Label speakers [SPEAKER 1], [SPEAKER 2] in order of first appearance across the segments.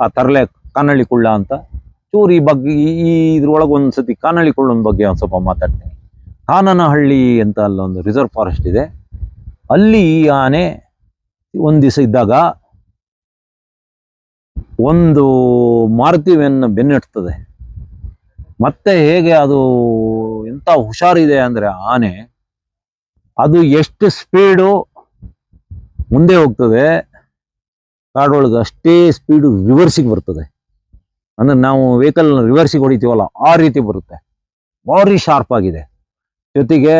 [SPEAKER 1] ಆ ತರಲೆ ಕಾನಳ್ಳಿ ಕುಳ್ಳ ಅಂತ. ಚೂರು ಈ ಬಗ್ಗೆ ಈ ಇದ್ರೊಳಗೆ ಒಂದು ಸತಿ ಕಾನಳ್ಳಿ ಕುಳ್ಳನ ಬಗ್ಗೆ ಒಂದು ಸ್ವಲ್ಪ ಮಾತಾಡ್ತೀನಿ. ಕಾನನಹಳ್ಳಿ ಅಂತ ಅಲ್ಲೊಂದು ರಿಸರ್ವ್ ಫಾರೆಸ್ಟ್ ಇದೆ. ಅಲ್ಲಿ ಈ ಆನೆ ಒಂದು ದಿವಸ ಇದ್ದಾಗ ಒಂದು ಮಾರುತಿಯನ್ನು ಬೆನ್ನಿಡ್ತದೆ. ಮತ್ತೆ ಹೇಗೆ ಅದು ಎಂತ ಹುಷಾರಿದೆ ಅಂದ್ರೆ ಆನೆ ಅದು ಎಷ್ಟು ಸ್ಪೀಡು ಮುಂದೆ ಹೋಗ್ತದೆ. ಕಾಡೊಳಗೆ ಅಷ್ಟೇ ಸ್ಪೀಡು ರಿವರ್ಸಿಗೆ ಬರ್ತದೆ. ಅಂದರೆ ನಾವು ವೆಹಿಕಲ್ ರಿವರ್ಸಿಗೆ ಹೊಡಿತೀವಲ್ಲ, ಆ ರೀತಿ ಬರುತ್ತೆ. ಭಾರಿ ಶಾರ್ಪ್ ಆಗಿದೆ. ಜೊತೆಗೆ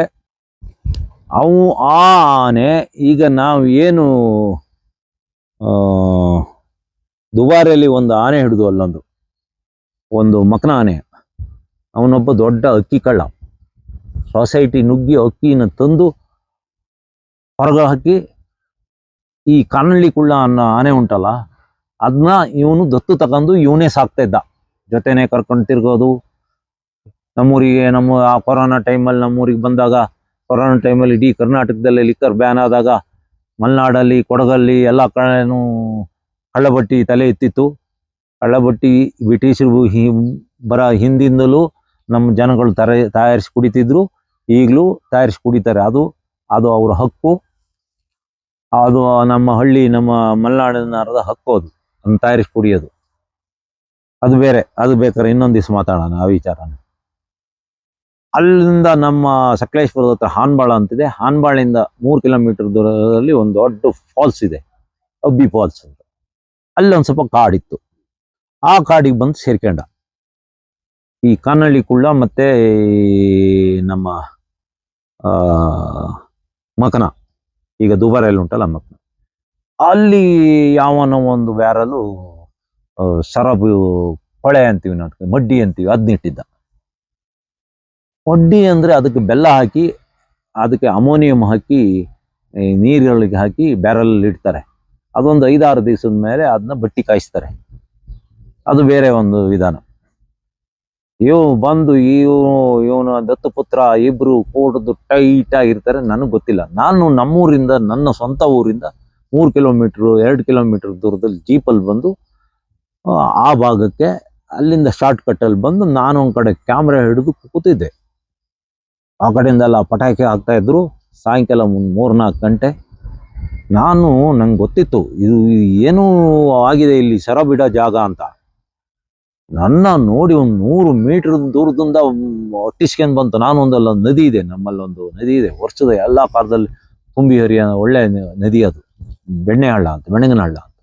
[SPEAKER 1] ಅವು ಆ ಆನೆ, ಈಗ ನಾವು ಏನು ದುಬಾರಿಯಲ್ಲಿ ಒಂದು ಆನೆ ಹಿಡಿದು ಅಲ್ಲೊಂದು ಒಂದು ಮಕನ ಆನೆ. ಅವನೊಬ್ಬ ದೊಡ್ಡ ಅಕ್ಕಿ ಕಳ್ಳ. ಸೊಸೈಟಿ ನುಗ್ಗಿ ಅಕ್ಕಿನ ತಂದು ಹೊರಗೆ ಹಾಕಿ ಈ ಕಾನಳ್ಳಿ ಕುಳ್ಳ ಅನ್ನೋ ಆನೆ ಉಂಟಲ್ಲ ಅದನ್ನ ಇವನು ದತ್ತು ತಗೊಂಡು ಇವನೇ ಸಾಕ್ತಾ ಇದ್ದ. ಜೊತೆನೆ ಕರ್ಕೊಂಡು ತಿರ್ಗೋದು. ನಮ್ಮೂರಿಗೆ ನಮ್ಮ ಆ ಕೊರೋನಾ ಟೈಮಲ್ಲಿ ನಮ್ಮೂರಿಗೆ ಬಂದಾಗ, ಕೊರೋನಾ ಟೈಮಲ್ಲಿ ಇಡೀ ಕರ್ನಾಟಕದಲ್ಲಿ ಲಿಕ್ಕರ್ ಬ್ಯಾನ್ ಆದಾಗ, ಮಲೆನಾಡಲ್ಲಿ, ಕೊಡಗಲ್ಲಿ ಎಲ್ಲ ಕಡೆನೂ ಕಳ್ಳಬಟ್ಟಿ ತಲೆ ಎತ್ತಿತ್ತು. ಕಳ್ಳಬಟ್ಟಿ ಬ್ರಿಟಿಷರು ಬರ ಹಿಂದಿಂದಲೂ ನಮ್ಮ ಜನಗಳು ತರ, ತಯಾರಿಸಿ ಕುಡಿತಿದ್ರು. ಈಗಲೂ ತಯಾರಿಸಿ ಕುಡಿತಾರೆ. ಅದು ಅದು ಅವರ ಹಕ್ಕು. ಅದು ನಮ್ಮ ಹಳ್ಳಿ, ನಮ್ಮ ಮಲೆನಾಡಿನ ಅರ್ಧ ಹಕ್ಕೋದು. ಅದನ್ನ ತಯಾರಿಸಿ ಕುಡಿಯೋದು. ಅದು ಬೇರೆ, ಅದು ಬೇಕಾದ್ರೆ ಇನ್ನೊಂದು ದಿವಸ ಮಾತಾಡೋಣ, ಆ ವಿಚಾರನ. ಅಲ್ಲಿಂದ ನಮ್ಮ ಸಕಲೇಶ್ಪುರದ ಹತ್ರ ಹಾನ್ಬಾಳ ಅಂತಿದೆ. ಹಾನ್ಬಾಳಿಂದ ಮೂರು ಕಿಲೋಮೀಟರ್ ದೂರದಲ್ಲಿ ಒಂದು ದೊಡ್ಡ ಫಾಲ್ಸ್ ಇದೆ. ಅಬ್ಬಿ ಫಾಲ್ಸ್ ಅಂತ. ಅಲ್ಲಿ ಒಂದು ಸ್ವಲ್ಪ ಕಾಡಿತ್ತು. ಆ ಕಾಡಿಗೆ ಬಂದು ಸೇರ್ಕೊಂಡ. ಈ ಕನ್ನಳ್ಳಿ ಕುಳ್ಳ ಮತ್ತೆ ನಮ್ಮ ಮಕನ. ಈಗ ದುಬಾರಿಯಲ್ಲಿ ಉಂಟಲ್ಲ ಮಕ್ಕಳು ಅಲ್ಲಿ ಯಾವನೋ ಒಂದು ಬ್ಯಾರಲು ಸರಬು ಹೊಳೆ ಅಂತೀವಿ ನಾವು ಮಡ್ಡಿ ಅಂತೀವಿ ಅದ್ನಿಟ್ಟಿದ್ದ ಮಡ್ಡಿ ಅಂದ್ರೆ ಅದಕ್ಕೆ ಬೆಲ್ಲ ಹಾಕಿ, ಅದಕ್ಕೆ ಅಮೋನಿಯಂ ಹಾಕಿ ನೀರುಗಳಿಗೆ ಹಾಕಿ ಬ್ಯಾರಲ್ ಇಡ್ತಾರೆ. ಅದೊಂದು ಐದಾರು ದಿವಸದ ಮೇಲೆ ಅದನ್ನ ಬಟ್ಟಿ ಕಾಯಿಸ್ತಾರೆ. ಅದು ಬೇರೆ ಒಂದು ವಿಧಾನ. ಇವ್ ಬಂದು ಇವನು ಇವನ ದತ್ತಪುತ್ರ ಇಬ್ರು ಕೂಡದು ಟೈಟ್ ಆಗಿರ್ತಾರೆ ನನಗೆ ಗೊತ್ತಿಲ್ಲ. ನಾನು ನಮ್ಮೂರಿಂದ ನನ್ನ ಸ್ವಂತ ಊರಿಂದ ಮೂರು ಕಿಲೋಮೀಟರ್ ಎರಡು ಕಿಲೋಮೀಟರ್ ದೂರದಲ್ಲಿ ಜೀಪಲ್ಲಿ ಬಂದು ಆ, ಭಾಗಕ್ಕೆ ಅಲ್ಲಿಂದ ಶಾರ್ಟ್ ಕಟ್ಟಲ್ಲಿ ಬಂದು ನಾನು ಒಂದ್ ಕಡೆ ಕ್ಯಾಮ್ರಾ ಹಿಡಿದು ಕೂತಿದ್ದೆ. ಆ ಕಡೆಯಿಂದೆಲ್ಲ ಪಟಾಕಿ ಹಾಕ್ತಾ ಇದ್ರು. ಸಾಯಂಕಾಲ ಮೂರ್ ಮೂರ್ನಾಲ್ಕು ಗಂಟೆ. ನಾನು ನಂಗೆ ಗೊತ್ತಿತ್ತು ಇದು ಏನೂ ಆಗಿದೆ ಇಲ್ಲಿ ಸರ ಬಿಡೋ ಜಾಗ ಅಂತ. ನನ್ನ ನೋಡಿ ಒಂದು ನೂರು ಮೀಟರ್ ದೂರದಿಂದ ಒಟ್ಟಿಸ್ಕೊಂಡು ಬಂತು. ನಾನು ಒಂದಲ್ಲ ಒಂದು ನದಿ ಇದೆ ನಮ್ಮಲ್ಲಿ ಒಂದು ನದಿ ಇದೆ. ವರ್ಷದ ಎಲ್ಲ ಪಾರದಲ್ಲಿ ತುಂಬಿ ಹರಿಯ ಒಳ್ಳೆ ನದಿ ಅದು. ಬೆಣ್ಣೆ ಹಳ್ಳ ಅಂತ ಬೆಣ್ಣಗನಹಳ್ಳ ಅಂತ.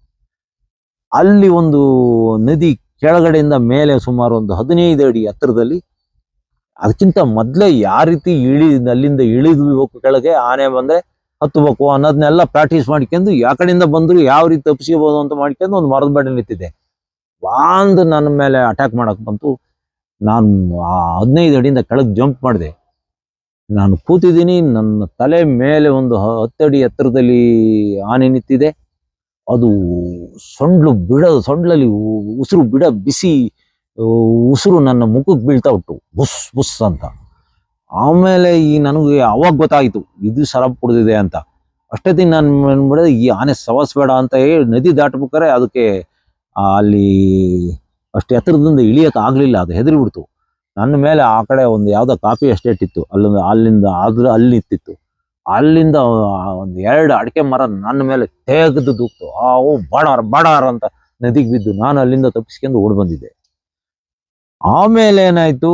[SPEAKER 1] ಅಲ್ಲಿ ಒಂದು ನದಿ ಕೆಳಗಡೆಯಿಂದ ಮೇಲೆ ಸುಮಾರು ಒಂದು ಹದಿನೈದು ಅಡಿ ಎತ್ತರದಲ್ಲಿ ಅದಕ್ಕಿಂತ ಮೊದಲೇ ಯಾವ ರೀತಿ ಇಳಿ ಅಲ್ಲಿಂದ ಇಳಿದ್ಬೇಕು ಕೆಳಗೆ ಆನೆ ಬಂದ್ರೆ ಹತ್ತಬೇಕು ಅನ್ನೋದನ್ನೆಲ್ಲ ಪ್ರಾಕ್ಟೀಸ್ ಮಾಡ್ಕೊಂಡು ಯಾವ ಕಡೆಯಿಂದ ಬಂದ್ರು ಯಾವ ರೀತಿ ತಪ್ಪಿಸ್ಕೋಬಹುದು ಅಂತ ಮಾಡ್ಕೊಂಡು ಒಂದು ಮರದ ಬಡ್ಡೆ ನಿಂತಿದ್ದೆ. ಒಂದು ನನ್ನ ಮೇಲೆ ಅಟ್ಯಾಕ್ ಮಾಡಕ್ ಬಂತು. ನಾನು ಹದಿನೈದು ಅಡಿಯಿಂದ ಕೆಳಗೆ ಜಂಪ್ ಮಾಡಿದೆ. ನಾನು ಕೂತಿದ್ದೀನಿ, ನನ್ನ ತಲೆ ಮೇಲೆ ಒಂದು ಹತ್ತಡಿ ಎತ್ತರದಲ್ಲಿ ಆನೆ ನಿಂತಿದೆ. ಅದು ಸೊಂಡ್ಲು ಬಿಡ, ಸೊಂಡ್ಲಲ್ಲಿ ಉಸಿರು ಬಿಡ ಬಿಸಿ ಉಸಿರು ನನ್ನ ಮುಖಕ್ಕೆ ಬೀಳ್ತಾ ಉಂಟು. ಬುಸ್ ಬುಸ್ ಅಂತ. ಆಮೇಲೆ ಈ ನನಗೆ ಅವಾಗ ಗೊತ್ತಾಯಿತು, ಇದು ಸರಬ್ ಕುಡಿದಿದೆ ಅಂತ. ಅಷ್ಟೇ ದಿನ ನಾನು ಮಾಡಿದೆ ಈ ಆನೆ ಸವಾಸ್ ಬೇಡ ಅಂತ ಹೇಳಿ ನದಿ ದಾಟಬೇಕಾರೆ ಅದಕ್ಕೆ ಅಲ್ಲಿ ಅಷ್ಟು ಎತ್ತರದಿಂದ ಇಳಿಯಕ್ಕೆ ಆಗಲಿಲ್ಲ, ಅದು ಹೆದರಿ ಬಿಡ್ತು. ನನ್ನ ಮೇಲೆ ಆ ಕಡೆ ಒಂದು ಯಾವುದೋ ಕಾಫಿ ಎಸ್ಟೇಟ್ ಇತ್ತು, ಅಲ್ಲೊಂದು ಅಲ್ಲಿಂದ ಆದ್ರೆ ಅಲ್ಲಿ ನಿಂತಿತ್ತು ಅಲ್ಲಿಂದ ಒಂದು ಎರಡು ಅಡಿಕೆ ಮರ ನನ್ನ ಮೇಲೆ ತೆಗೆದು ದೂಕ್ತು. ಆ ಓ ಬಡಾರ, ಬಾಡಾರ ಅಂತ ನದಿಗೆ ಬಿದ್ದು ನಾನು ಅಲ್ಲಿಂದ ತಪ್ಪಿಸ್ಕೊಂಡು ಓಡ್ ಬಂದಿದ್ದೆ. ಆಮೇಲೆ ಏನಾಯ್ತು?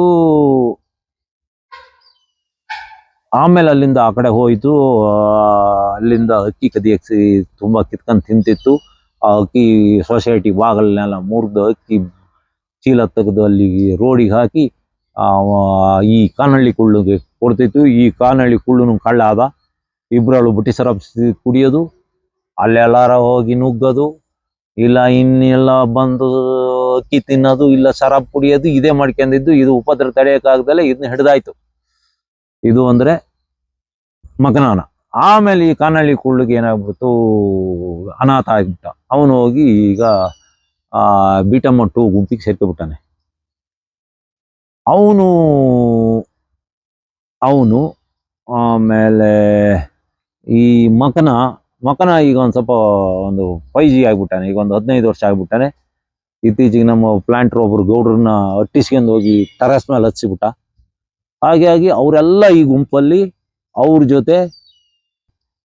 [SPEAKER 1] ಆಮೇಲೆ ಅಲ್ಲಿಂದ ಆ ಕಡೆ ಹೋಯ್ತು. ಅಲ್ಲಿಂದ ಅಕ್ಕಿ ಕದಿಯಕ್ಕೆ ತುಂಬಾ ಕಿತ್ಕೊಂಡು ತಿಂತಿತ್ತು. ಆ ಅಕ್ಕಿ ಸೊಸೈಟಿ ಬಾಗಿಲನ್ನೆಲ್ಲ ಮುರಿದು ಅಕ್ಕಿ ಚೀಲ ತೆಗೆದು ಅಲ್ಲಿ ರೋಡಿಗೆ ಹಾಕಿ ಈ ಕಾನಳ್ಳಿ ಕುಳ್ಳುಗೆ ಕೊಡ್ತಿತ್ತು. ಈ ಕಾನಳ್ಳಿ ಕುಳ್ಳುನು ಕಳ್ಳ ಆದ ಇಬ್ರಳು ಬುಟ್ಟಿ ಸರಪ್ ಕುಡಿಯೋದು, ಅಲ್ಲೆಲ್ಲಾರ ಹೋಗಿ ನುಗ್ಗೋದು, ಇಲ್ಲ ಇನ್ನೆಲ್ಲ ಬಂದು ಅಕ್ಕಿ ತಿನ್ನೋದು, ಇಲ್ಲ ಸರಬ್ ಕುಡಿಯೋದು, ಇದೇ ಮಾಡ್ಕೊಂಡಿದ್ದು. ಇದು ಉಪದ್ರ ತಡೆಯಕ್ಕಾಗ್ದಲೆ ಇದನ್ನ ಹಿಡ್ದಾಯ್ತು. ಇದು ಅಂದ್ರೆ ಮಕನಾನ ಆಮೇಲೆ ಈ ಕಾನಳ್ಳಿ ಕುಳ್ಳಿಗೆ ಏನಾಗ್ಬಿಡ್ತು? ಅನಾಥ ಆಗಿಬಿಟ್ಟ. ಅವನು ಹೋಗಿ ಈಗ, ಆ ಟು ಗುಂಪಿಗೆ ಸೇರ್ಕೊಬಿಟ್ಟಾನೆ. ಅವನು ಅವನು ಆಮೇಲೆ ಈ ಮಕನ ಮಕನ ಈಗ ಒಂದು ಸ್ವಲ್ಪ ಒಂದು ಫೈ ಜಿ ಆಗ್ಬಿಟ್ಟಾನೆ. ಈಗ ಒಂದು ಹದಿನೈದು ವರ್ಷ ಆಗಿಬಿಟ್ಟಾನೆ. ಇತ್ತೀಚೆಗೆ ನಮ್ಮ ಪ್ಲಾಂಟರ್ ಒಬ್ರು ಗೌಡ್ರನ್ನ ಅಟ್ಟಿಸ್ಕೊಂಡು ಹೋಗಿ ಟರಸ್ ಮೇಲೆ ಹಚ್ಚಿಬಿಟ್ಟ. ಹಾಗಾಗಿ ಅವರೆಲ್ಲ ಈ ಗುಂಪಲ್ಲಿ ಅವ್ರ ಜೊತೆ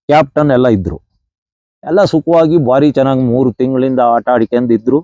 [SPEAKER 1] ಕ್ಯಾಪ್ಟನ್ ಎಲ್ಲ ಇದ್ರು. ಎಲ್ಲ ಸುಖವಾಗಿ ಭಾರಿ ಚೆನ್ನಾಗಿ ಮೂರು ತಿಂಗಳಿಂದ ಆಟ ಆಡ್ಕೊಂಡಿದ್ರು